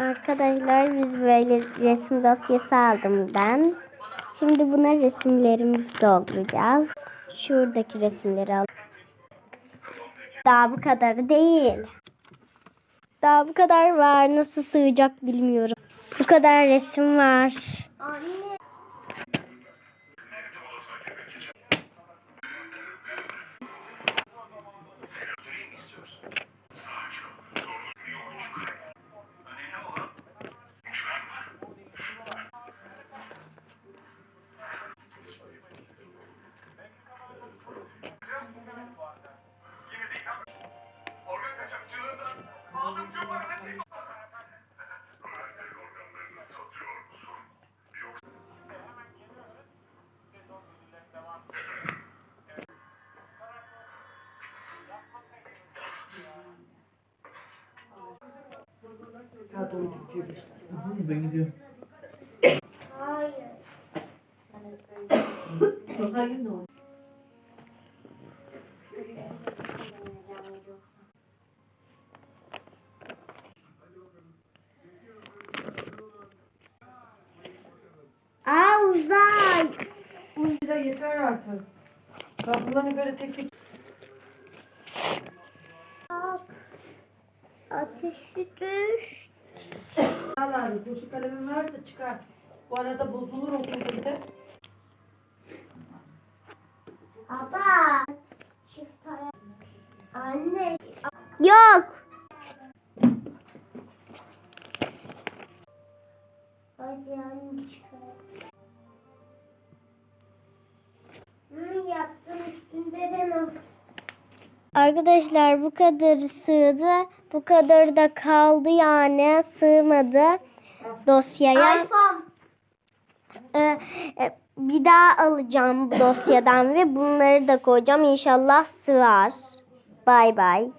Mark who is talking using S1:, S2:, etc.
S1: Arkadaşlar biz böyle resim dosyası aldım ben. Şimdi buna resimlerimizi dolduracağız. Şuradaki resimleri al. Daha bu kadarı değil. Daha bu kadar var. Nasıl sığacak bilmiyorum. Bu kadar resim var. Anne.
S2: Aldığım tüm paranızı... organlarını satıyor musun? Yoksa...
S3: Ben gidiyorum.
S1: Aa
S4: Ya yeter artık. Ben bunları böyle tek tek
S1: Ateşi düş.
S4: Ağlardı. Boşu kalemin varsa çıkar. Bu arada bozulur okulda bir de.
S1: Baba. Çift ayak. Anne. Yok. Hadi anne çıkar. Arkadaşlar bu kadar sığdı. Bu kadar da kaldı yani sığmadı dosyaya. Ee, e, bir daha alacağım bu dosyadan ve bunları da koyacağım. İnşallah sığar. Bay bay.